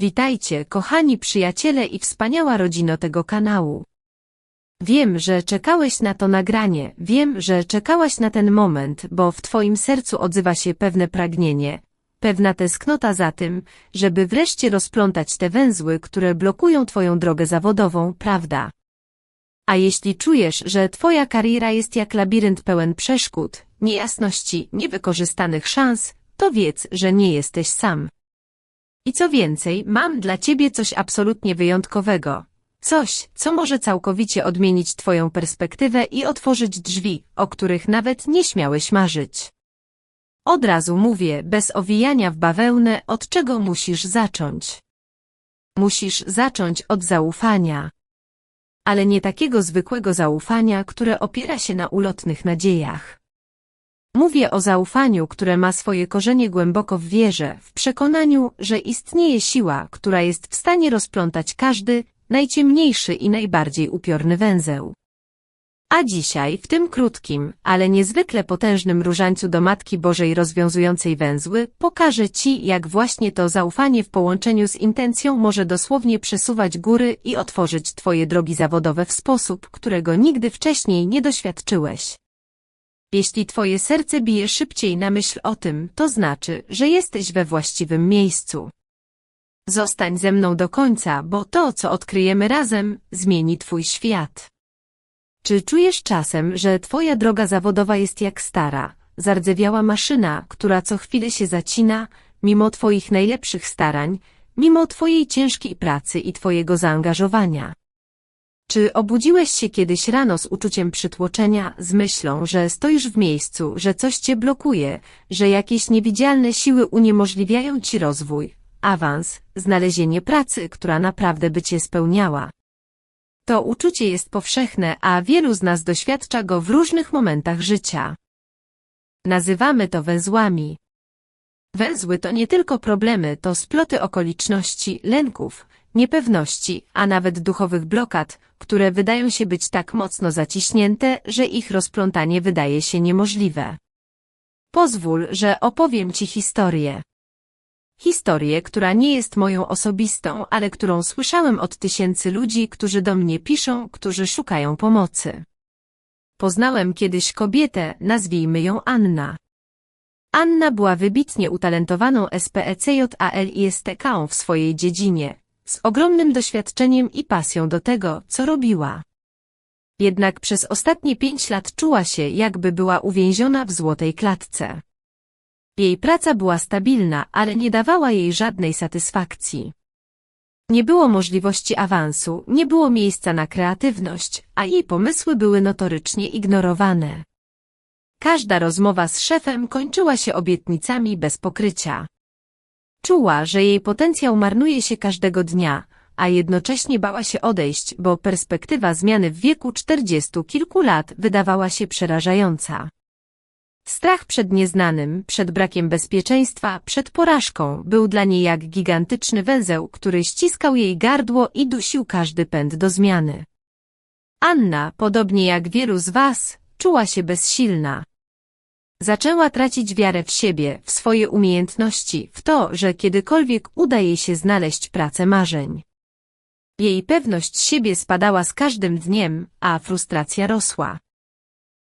Witajcie, kochani przyjaciele i wspaniała rodzino tego kanału. Wiem, że czekałeś na to nagranie, wiem, że czekałaś na ten moment, bo w Twoim sercu odzywa się pewne pragnienie, pewna tęsknota za tym, żeby wreszcie rozplątać te węzły, które blokują Twoją drogę zawodową, prawda? A jeśli czujesz, że Twoja kariera jest jak labirynt pełen przeszkód, niejasności, niewykorzystanych szans, to wiedz, że nie jesteś sam. I co więcej, mam dla Ciebie coś absolutnie wyjątkowego. Coś, co może całkowicie odmienić Twoją perspektywę i otworzyć drzwi, o których nawet nie śmiałeś marzyć. Od razu mówię, bez owijania w bawełnę, od czego musisz zacząć. Musisz zacząć od zaufania. Ale nie takiego zwykłego zaufania, które opiera się na ulotnych nadziejach. Mówię o zaufaniu, które ma swoje korzenie głęboko w wierze, w przekonaniu, że istnieje siła, która jest w stanie rozplątać każdy, najciemniejszy i najbardziej upiorny węzeł. A dzisiaj, w tym krótkim, ale niezwykle potężnym różańcu do Matki Bożej rozwiązującej węzły, pokażę Ci, jak właśnie to zaufanie w połączeniu z intencją może dosłownie przesuwać góry i otworzyć Twoje drogi zawodowe w sposób, którego nigdy wcześniej nie doświadczyłeś. Jeśli Twoje serce bije szybciej na myśl o tym, to znaczy, że jesteś we właściwym miejscu. Zostań ze mną do końca, bo to, co odkryjemy razem, zmieni Twój świat. Czy czujesz czasem, że Twoja droga zawodowa jest jak stara, zardzewiała maszyna, która co chwilę się zacina, mimo Twoich najlepszych starań, mimo Twojej ciężkiej pracy i Twojego zaangażowania? Czy obudziłeś się kiedyś rano z uczuciem przytłoczenia, z myślą, że stoisz w miejscu, że coś cię blokuje, że jakieś niewidzialne siły uniemożliwiają ci rozwój, awans, znalezienie pracy, która naprawdę by cię spełniała? To uczucie jest powszechne, a wielu z nas doświadcza go w różnych momentach życia. Nazywamy to węzłami. Węzły to nie tylko problemy, to sploty okoliczności, lęków, niepewności, a nawet duchowych blokad, które wydają się być tak mocno zaciśnięte, że ich rozplątanie wydaje się niemożliwe. Pozwól, że opowiem Ci historię. Historię, która nie jest moją osobistą, ale którą słyszałem od tysięcy ludzi, którzy do mnie piszą, którzy szukają pomocy. Poznałem kiedyś kobietę, nazwijmy ją Anna. Anna była wybitnie utalentowaną SPECJALISTK w swojej dziedzinie, z ogromnym doświadczeniem i pasją do tego, co robiła. Jednak przez ostatnie pięć lat czuła się, jakby była uwięziona w złotej klatce. Jej praca była stabilna, ale nie dawała jej żadnej satysfakcji. Nie było możliwości awansu, nie było miejsca na kreatywność, a jej pomysły były notorycznie ignorowane. Każda rozmowa z szefem kończyła się obietnicami bez pokrycia. Czuła, że jej potencjał marnuje się każdego dnia, a jednocześnie bała się odejść, bo perspektywa zmiany w wieku czterdziestu kilku lat wydawała się przerażająca. Strach przed nieznanym, przed brakiem bezpieczeństwa, przed porażką był dla niej jak gigantyczny węzeł, który ściskał jej gardło i dusił każdy pęd do zmiany. Anna, podobnie jak wielu z was, czuła się bezsilna. Zaczęła tracić wiarę w siebie, w swoje umiejętności, w to, że kiedykolwiek uda jej się znaleźć pracę marzeń. Jej pewność siebie spadała z każdym dniem, a frustracja rosła.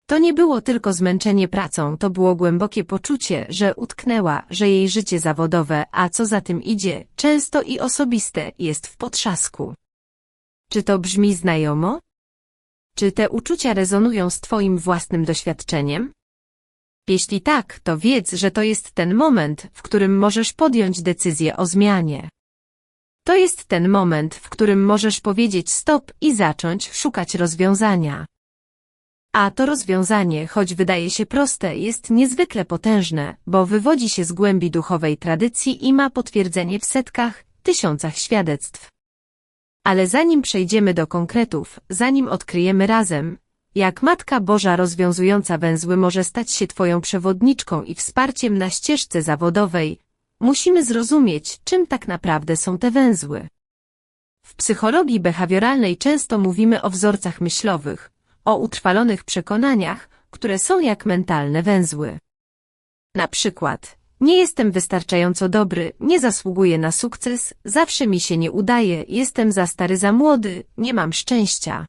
To nie było tylko zmęczenie pracą, to było głębokie poczucie, że utknęła, że jej życie zawodowe, a co za tym idzie, często i osobiste, jest w potrzasku. Czy to brzmi znajomo? Czy te uczucia rezonują z Twoim własnym doświadczeniem? Jeśli tak, to wiedz, że to jest ten moment, w którym możesz podjąć decyzję o zmianie. To jest ten moment, w którym możesz powiedzieć stop i zacząć szukać rozwiązania. A to rozwiązanie, choć wydaje się proste, jest niezwykle potężne, bo wywodzi się z głębi duchowej tradycji i ma potwierdzenie w setkach, tysiącach świadectw. Ale zanim przejdziemy do konkretów, zanim odkryjemy razem, jak Matka Boża rozwiązująca węzły może stać się Twoją przewodniczką i wsparciem na ścieżce zawodowej, musimy zrozumieć, czym tak naprawdę są te węzły. W psychologii behawioralnej często mówimy o wzorcach myślowych, o utrwalonych przekonaniach, które są jak mentalne węzły. Na przykład, Nie jestem wystarczająco dobry, nie zasługuję na sukces, zawsze mi się nie udaje, jestem za stary za młody, nie mam szczęścia.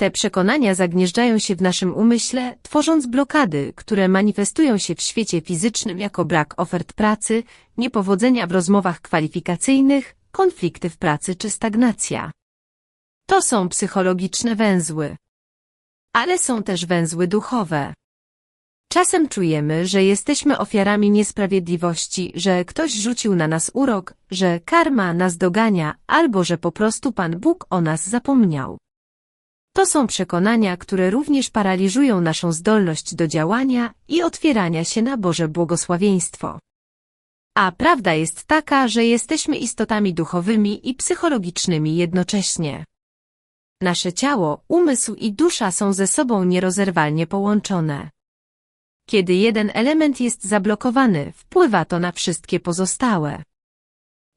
Te przekonania zagnieżdżają się w naszym umyśle, tworząc blokady, które manifestują się w świecie fizycznym jako brak ofert pracy, niepowodzenia w rozmowach kwalifikacyjnych, konflikty w pracy czy stagnacja. To są psychologiczne węzły. Ale są też węzły duchowe. Czasem czujemy, że jesteśmy ofiarami niesprawiedliwości, że ktoś rzucił na nas urok, że karma nas dogania, albo że po prostu Pan Bóg o nas zapomniał. To są przekonania, które również paraliżują naszą zdolność do działania i otwierania się na Boże błogosławieństwo. A prawda jest taka, że jesteśmy istotami duchowymi i psychologicznymi jednocześnie. Nasze ciało, umysł i dusza są ze sobą nierozerwalnie połączone. Kiedy jeden element jest zablokowany, wpływa to na wszystkie pozostałe.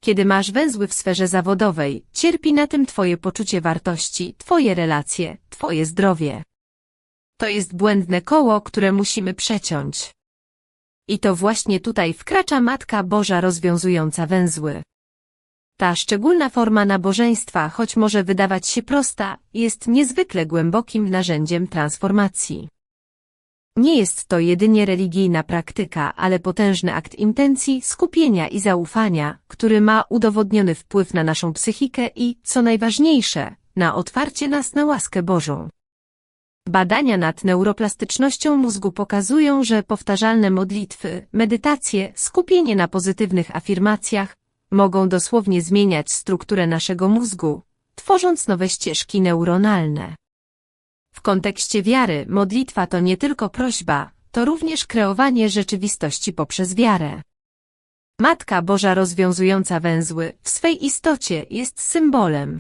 Kiedy masz węzły w sferze zawodowej, cierpi na tym Twoje poczucie wartości, Twoje relacje, Twoje zdrowie. To jest błędne koło, które musimy przeciąć. I to właśnie tutaj wkracza Matka Boża rozwiązująca węzły. Ta szczególna forma nabożeństwa, choć może wydawać się prosta, jest niezwykle głębokim narzędziem transformacji. Nie jest to jedynie religijna praktyka, ale potężny akt intencji, skupienia i zaufania, który ma udowodniony wpływ na naszą psychikę i, co najważniejsze, na otwarcie nas na łaskę Bożą. Badania nad neuroplastycznością mózgu pokazują, że powtarzalne modlitwy, medytacje, skupienie na pozytywnych afirmacjach mogą dosłownie zmieniać strukturę naszego mózgu, tworząc nowe ścieżki neuronalne. Kontekście wiary modlitwa to nie tylko prośba, to również kreowanie rzeczywistości poprzez wiarę. Matka Boża rozwiązująca węzły w swej istocie jest symbolem.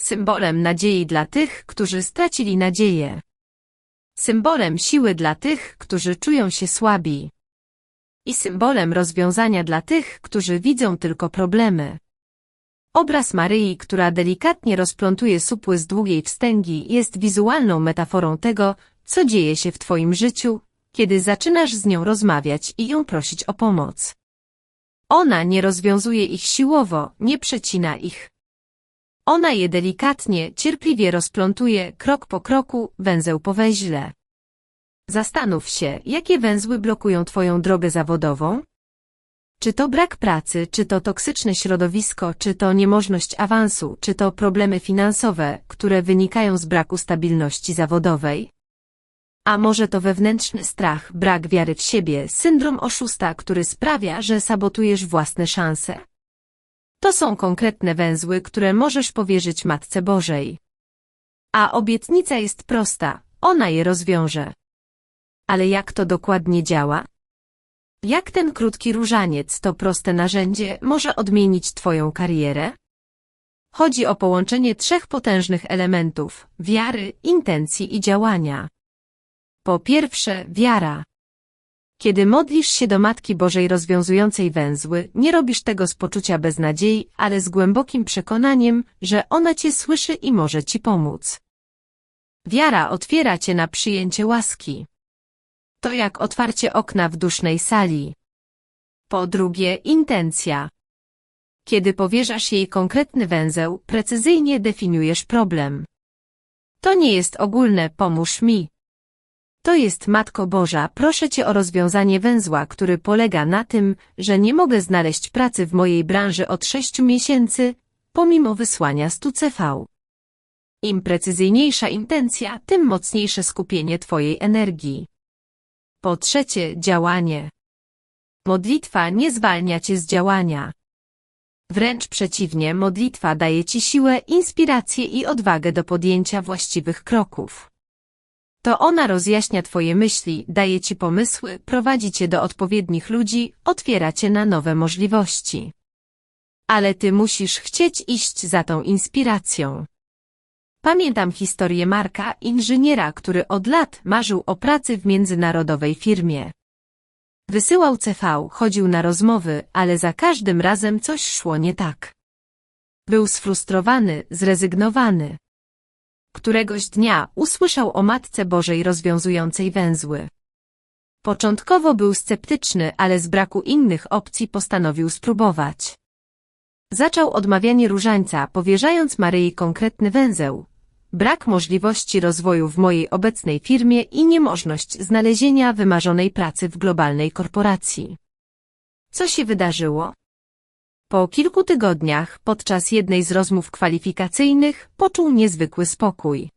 Symbolem nadziei dla tych, którzy stracili nadzieję. Symbolem siły dla tych, którzy czują się słabi. I symbolem rozwiązania dla tych, którzy widzą tylko problemy. Obraz Maryi, która delikatnie rozplątuje supły z długiej wstęgi, jest wizualną metaforą tego, co dzieje się w Twoim życiu, kiedy zaczynasz z nią rozmawiać i ją prosić o pomoc. Ona nie rozwiązuje ich siłowo, nie przecina ich. Ona je delikatnie, cierpliwie rozplątuje, krok po kroku, węzeł po węźle. Zastanów się, jakie węzły blokują Twoją drogę zawodową? Czy to brak pracy, czy to toksyczne środowisko, czy to niemożność awansu, czy to problemy finansowe, które wynikają z braku stabilności zawodowej? A może to wewnętrzny strach, brak wiary w siebie, syndrom oszusta, który sprawia, że sabotujesz własne szanse? To są konkretne węzły, które możesz powierzyć Matce Bożej. A obietnica jest prosta, ona je rozwiąże. Ale jak to dokładnie działa? Jak ten krótki różaniec, to proste narzędzie, może odmienić Twoją karierę? Chodzi o połączenie trzech potężnych elementów – wiary, intencji i działania. Po pierwsze, wiara. Kiedy modlisz się do Matki Bożej rozwiązującej węzły, nie robisz tego z poczucia beznadziei, ale z głębokim przekonaniem, że ona Cię słyszy i może Ci pomóc. Wiara otwiera Cię na przyjęcie łaski. To jak otwarcie okna w dusznej sali. Po drugie, intencja. Kiedy powierzasz jej konkretny węzeł, precyzyjnie definiujesz problem. To nie jest ogólne pomóż mi. To jest Matko Boża, proszę Cię o rozwiązanie węzła, który polega na tym, że nie mogę znaleźć pracy w mojej branży od sześciu miesięcy, pomimo wysłania stu CV. Im precyzyjniejsza intencja, tym mocniejsze skupienie Twojej energii. Po trzecie, działanie. Modlitwa nie zwalnia cię z działania. Wręcz przeciwnie, modlitwa daje ci siłę, inspirację i odwagę do podjęcia właściwych kroków. To ona rozjaśnia twoje myśli, daje ci pomysły, prowadzi cię do odpowiednich ludzi, otwiera cię na nowe możliwości. Ale ty musisz chcieć iść za tą inspiracją. Pamiętam historię Marka, inżyniera, który od lat marzył o pracy w międzynarodowej firmie. Wysyłał CV, chodził na rozmowy, ale za każdym razem coś szło nie tak. Był sfrustrowany, zrezygnowany. Któregoś dnia usłyszał o Matce Bożej rozwiązującej węzły. Początkowo był sceptyczny, ale z braku innych opcji postanowił spróbować. Zaczął odmawianie różańca, powierzając Maryi konkretny węzeł. Brak możliwości rozwoju w mojej obecnej firmie i niemożność znalezienia wymarzonej pracy w globalnej korporacji. Co się wydarzyło? Po kilku tygodniach, podczas jednej z rozmów kwalifikacyjnych, poczuł niezwykły spokój.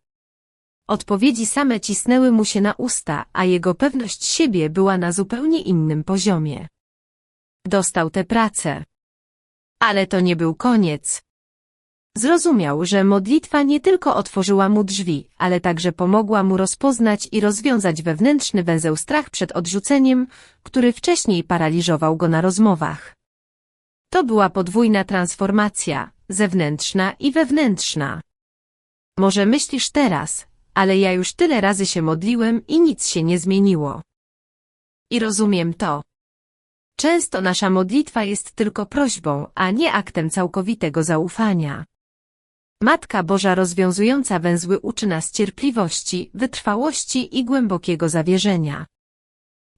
Odpowiedzi same cisnęły mu się na usta, a jego pewność siebie była na zupełnie innym poziomie. Dostał tę pracę. Ale to nie był koniec. Zrozumiał, że modlitwa nie tylko otworzyła mu drzwi, ale także pomogła mu rozpoznać i rozwiązać wewnętrzny węzeł strach przed odrzuceniem, który wcześniej paraliżował go na rozmowach. To była podwójna transformacja, zewnętrzna i wewnętrzna. Może myślisz teraz, ale ja już tyle razy się modliłem i nic się nie zmieniło. I rozumiem to. Często nasza modlitwa jest tylko prośbą, a nie aktem całkowitego zaufania. Matka Boża rozwiązująca węzły uczy nas cierpliwości, wytrwałości i głębokiego zawierzenia.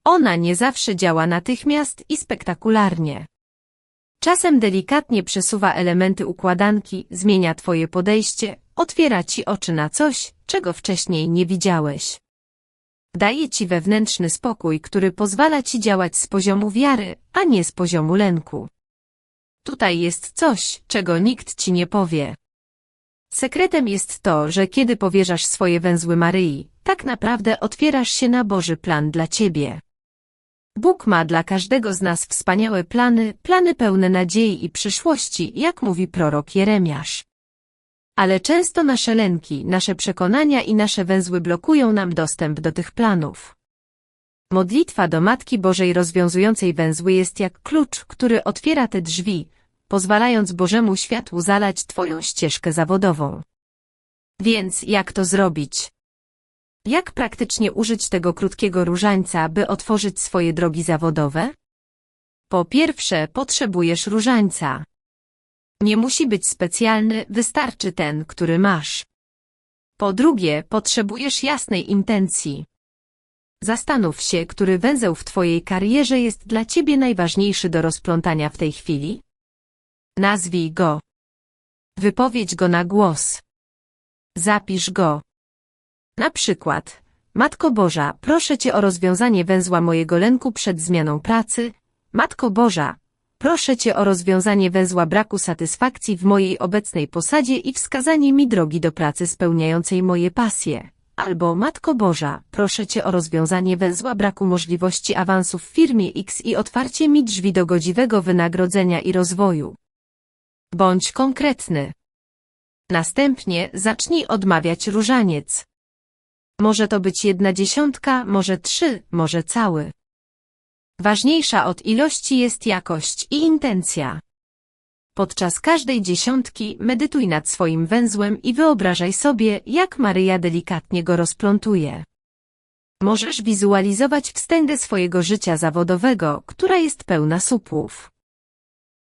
Ona nie zawsze działa natychmiast i spektakularnie. Czasem delikatnie przesuwa elementy układanki, zmienia twoje podejście, otwiera ci oczy na coś, czego wcześniej nie widziałeś. Daje ci wewnętrzny spokój, który pozwala ci działać z poziomu wiary, a nie z poziomu lęku. Tutaj jest coś, czego nikt ci nie powie. Sekretem jest to, że kiedy powierzasz swoje węzły Maryi, tak naprawdę otwierasz się na Boży plan dla ciebie. Bóg ma dla każdego z nas wspaniałe plany, plany pełne nadziei i przyszłości, jak mówi prorok Jeremiasz. Ale często nasze lęki, nasze przekonania i nasze węzły blokują nam dostęp do tych planów. Modlitwa do Matki Bożej rozwiązującej węzły jest jak klucz, który otwiera te drzwi, pozwalając Bożemu światłu zalać Twoją ścieżkę zawodową. Więc jak to zrobić? Jak praktycznie użyć tego krótkiego różańca, by otworzyć swoje drogi zawodowe? Po pierwsze, potrzebujesz różańca. Nie musi być specjalny, wystarczy ten, który masz. Po drugie, potrzebujesz jasnej intencji. Zastanów się, który węzeł w Twojej karierze jest dla Ciebie najważniejszy do rozplątania w tej chwili. Nazwij go. Wypowiedź go na głos. Zapisz go. Na przykład, Matko Boża, proszę Cię o rozwiązanie węzła mojego lęku przed zmianą pracy. Matko Boża, proszę Cię o rozwiązanie węzła braku satysfakcji w mojej obecnej posadzie i wskazanie mi drogi do pracy spełniającej moje pasje. Albo Matko Boża, proszę Cię o rozwiązanie węzła braku możliwości awansu w firmie X i otwarcie mi drzwi do godziwego wynagrodzenia i rozwoju. Bądź konkretny. Następnie zacznij odmawiać różaniec. Może to być jedna dziesiątka, może trzy, może cały. Ważniejsza od ilości jest jakość i intencja. Podczas każdej dziesiątki medytuj nad swoim węzłem i wyobrażaj sobie, jak Maryja delikatnie go rozplątuje. Możesz wizualizować wstęgę swojego życia zawodowego, która jest pełna supłów.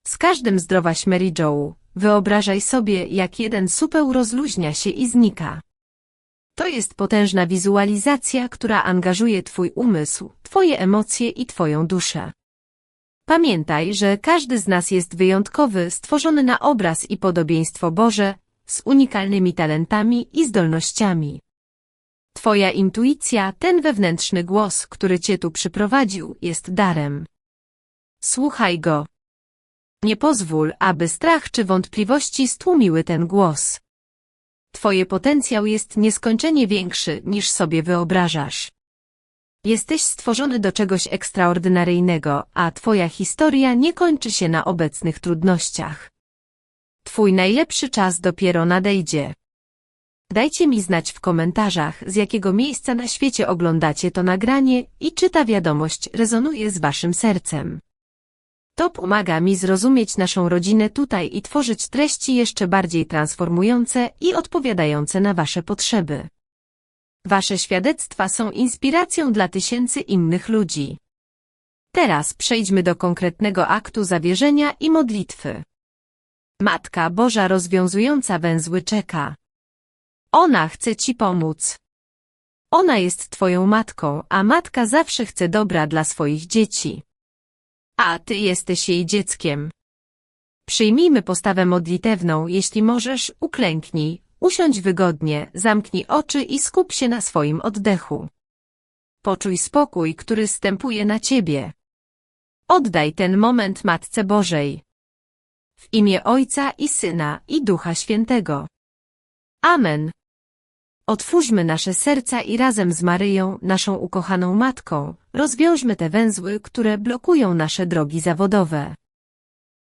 Z każdym zdrowaś Mary Jo, wyobrażaj sobie, jak jeden supeł rozluźnia się i znika. To jest potężna wizualizacja, która angażuje Twój umysł, Twoje emocje i Twoją duszę. Pamiętaj, że każdy z nas jest wyjątkowy, stworzony na obraz i podobieństwo Boże, z unikalnymi talentami i zdolnościami. Twoja intuicja, ten wewnętrzny głos, który Cię tu przyprowadził, jest darem. Słuchaj go. Nie pozwól, aby strach czy wątpliwości stłumiły ten głos. Twoje potencjał jest nieskończenie większy, niż sobie wyobrażasz. Jesteś stworzony do czegoś ekstraordynaryjnego, a Twoja historia nie kończy się na obecnych trudnościach. Twój najlepszy czas dopiero nadejdzie. Dajcie mi znać w komentarzach, z jakiego miejsca na świecie oglądacie to nagranie i czy ta wiadomość rezonuje z Waszym sercem. To pomaga mi zrozumieć naszą rodzinę tutaj i tworzyć treści jeszcze bardziej transformujące i odpowiadające na Wasze potrzeby. Wasze świadectwa są inspiracją dla tysięcy innych ludzi. Teraz przejdźmy do konkretnego aktu zawierzenia i modlitwy. Matka Boża rozwiązująca węzły czeka. Ona chce Ci pomóc. Ona jest twoją matką, a matka zawsze chce dobra dla swoich dzieci. A ty jesteś jej dzieckiem. Przyjmijmy postawę modlitewną, jeśli możesz, uklęknij, usiądź wygodnie, zamknij oczy i skup się na swoim oddechu. Poczuj spokój, który stępuje na ciebie. Oddaj ten moment Matce Bożej. W imię Ojca i Syna i Ducha Świętego. Amen. Otwórzmy nasze serca i razem z Maryją, naszą ukochaną Matką, rozwiążmy te węzły, które blokują nasze drogi zawodowe.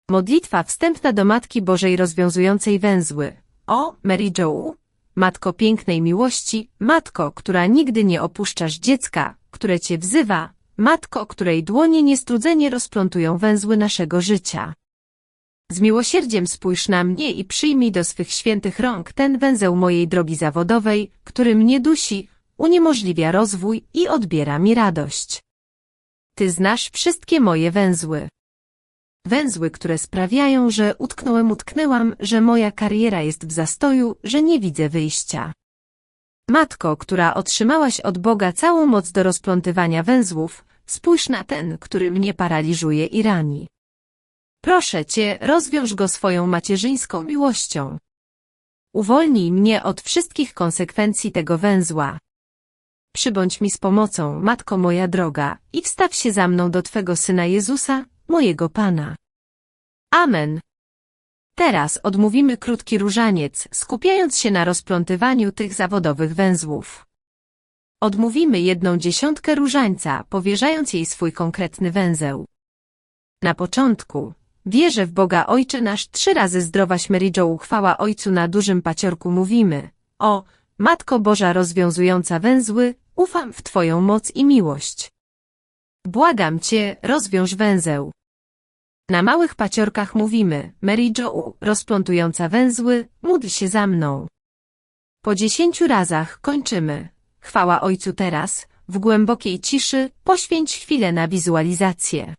Modlitwa wstępna do Matki Bożej rozwiązującej węzły. O, Mary Jo, Matko pięknej miłości, Matko, która nigdy nie opuszczasz dziecka, które Cię wzywa, Matko, której dłonie niestrudzenie rozplątują węzły naszego życia. Z miłosierdziem spójrz na mnie i przyjmij do swych świętych rąk ten węzeł mojej drogi zawodowej, który mnie dusi, uniemożliwia rozwój i odbiera mi radość. Ty znasz wszystkie moje węzły. Węzły, które sprawiają, że utknąłem, utknęłam, że moja kariera jest w zastoju, że nie widzę wyjścia. Matko, która otrzymałaś od Boga całą moc do rozplątywania węzłów, spójrz na ten, który mnie paraliżuje i rani. Proszę Cię, rozwiąż go swoją macierzyńską miłością. Uwolnij mnie od wszystkich konsekwencji tego węzła. Przybądź mi z pomocą, Matko moja droga, i wstaw się za mną do Twego Syna Jezusa, mojego Pana. Amen. Teraz odmówimy krótki różaniec, skupiając się na rozplątywaniu tych zawodowych węzłów. Odmówimy jedną dziesiątkę różańca, powierzając jej swój konkretny węzeł. Na początku, wierzę w Boga Ojcze nasz trzy razy zdrowaś Mary Jo chwała Ojcu na dużym paciorku mówimy. O, Matko Boża rozwiązująca węzły, ufam w Twoją moc i miłość. Błagam Cię, rozwiąż węzeł. Na małych paciorkach mówimy, Mary Jo, rozplątująca węzły, módl się za mną. Po dziesięciu razach kończymy. Chwała Ojcu teraz, w głębokiej ciszy, poświęć chwilę na wizualizację.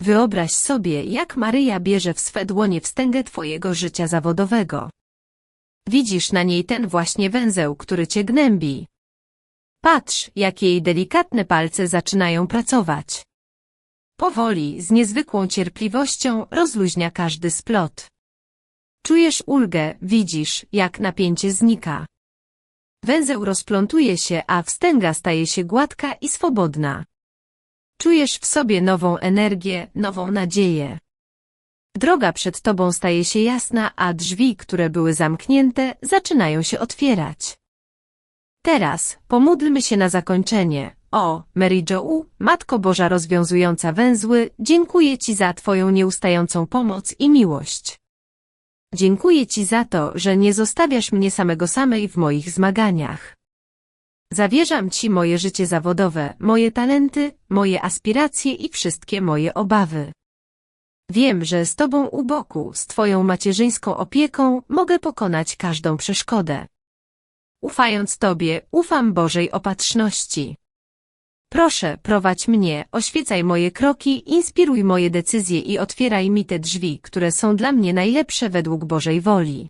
Wyobraź sobie, jak Maryja bierze w swe dłonie wstęgę Twojego życia zawodowego. Widzisz na niej ten właśnie węzeł, który Cię gnębi. Patrz, jak jej delikatne palce zaczynają pracować. Powoli, z niezwykłą cierpliwością, rozluźnia każdy splot. Czujesz ulgę, widzisz, jak napięcie znika. Węzeł rozplątuje się, a wstęga staje się gładka i swobodna. Czujesz w sobie nową energię, nową nadzieję. Droga przed tobą staje się jasna, a drzwi, które były zamknięte, zaczynają się otwierać. Teraz pomódlmy się na zakończenie. O, Mary Jo, Matko Boża rozwiązująca węzły, dziękuję Ci za Twoją nieustającą pomoc i miłość. Dziękuję Ci za to, że nie zostawiasz mnie samego samej w moich zmaganiach. Zawierzam Ci moje życie zawodowe, moje talenty, moje aspiracje i wszystkie moje obawy. Wiem, że z Tobą u boku, z Twoją macierzyńską opieką, mogę pokonać każdą przeszkodę. Ufając Tobie, ufam Bożej opatrzności. Proszę, prowadź mnie, oświecaj moje kroki, inspiruj moje decyzje i otwieraj mi te drzwi, które są dla mnie najlepsze według Bożej woli.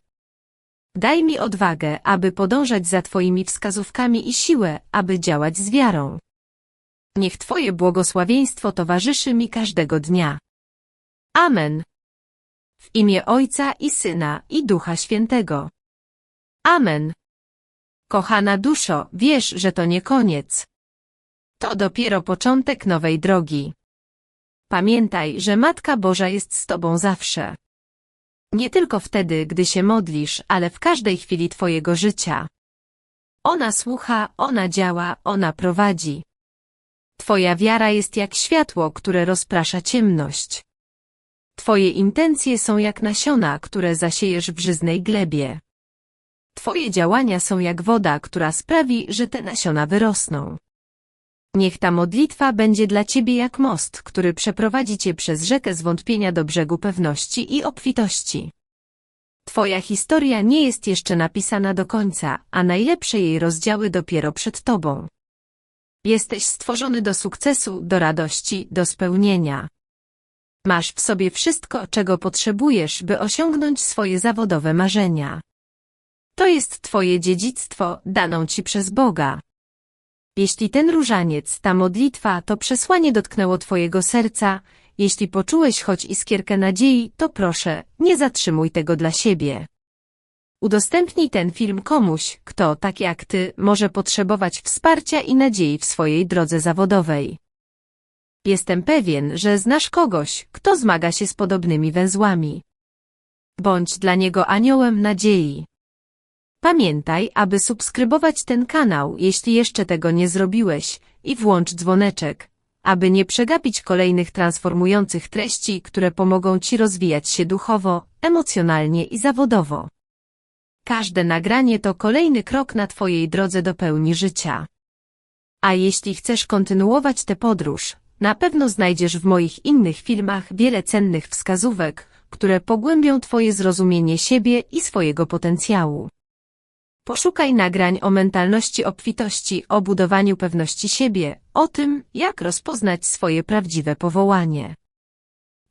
Daj mi odwagę, aby podążać za Twoimi wskazówkami i siłę, aby działać z wiarą. Niech Twoje błogosławieństwo towarzyszy mi każdego dnia. Amen. W imię Ojca i Syna i Ducha Świętego. Amen. Kochana duszo, wiesz, że to nie koniec. To dopiero początek nowej drogi. Pamiętaj, że Matka Boża jest z Tobą zawsze. Nie tylko wtedy, gdy się modlisz, ale w każdej chwili Twojego życia. Ona słucha, ona działa, ona prowadzi. Twoja wiara jest jak światło, które rozprasza ciemność. Twoje intencje są jak nasiona, które zasiejesz w żyznej glebie. Twoje działania są jak woda, która sprawi, że te nasiona wyrosną. Niech ta modlitwa będzie dla Ciebie jak most, który przeprowadzi Cię przez rzekę zwątpienia do brzegu pewności i obfitości. Twoja historia nie jest jeszcze napisana do końca, a najlepsze jej rozdziały dopiero przed Tobą. Jesteś stworzony do sukcesu, do radości, do spełnienia. Masz w sobie wszystko, czego potrzebujesz, by osiągnąć swoje zawodowe marzenia. To jest Twoje dziedzictwo, daną Ci przez Boga. Jeśli ten różaniec, ta modlitwa, to przesłanie dotknęło Twojego serca, jeśli poczułeś choć iskierkę nadziei, to proszę, nie zatrzymuj tego dla siebie. Udostępnij ten film komuś, kto, tak jak Ty, może potrzebować wsparcia i nadziei w swojej drodze zawodowej. Jestem pewien, że znasz kogoś, kto zmaga się z podobnymi węzłami. Bądź dla niego aniołem nadziei. Pamiętaj, aby subskrybować ten kanał, jeśli jeszcze tego nie zrobiłeś, i włącz dzwoneczek, aby nie przegapić kolejnych transformujących treści, które pomogą Ci rozwijać się duchowo, emocjonalnie i zawodowo. Każde nagranie to kolejny krok na Twojej drodze do pełni życia. A jeśli chcesz kontynuować tę podróż, na pewno znajdziesz w moich innych filmach wiele cennych wskazówek, które pogłębią Twoje zrozumienie siebie i swojego potencjału. Poszukaj nagrań o mentalności obfitości, o budowaniu pewności siebie, o tym, jak rozpoznać swoje prawdziwe powołanie.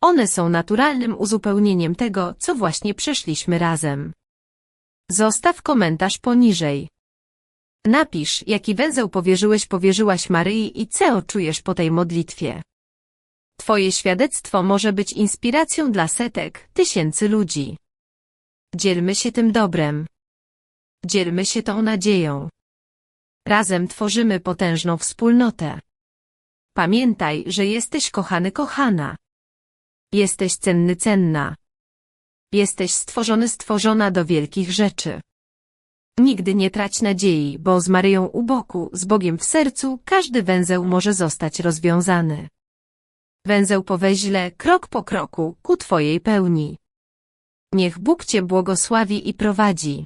One są naturalnym uzupełnieniem tego, co właśnie przeszliśmy razem. Zostaw komentarz poniżej. Napisz, jaki węzeł powierzyłeś powierzyłaś Maryi i co czujesz po tej modlitwie. Twoje świadectwo może być inspiracją dla setek, tysięcy ludzi. Dzielmy się tym dobrem. Dzielmy się tą nadzieją. Razem tworzymy potężną wspólnotę. Pamiętaj, że jesteś kochany kochana. Jesteś cenny cenna. Jesteś stworzony stworzona do wielkich rzeczy. Nigdy nie trać nadziei, bo z Maryją u boku, z Bogiem w sercu, każdy węzeł może zostać rozwiązany. Węzeł po weźle, krok po kroku, ku Twojej pełni. Niech Bóg Cię błogosławi i prowadzi.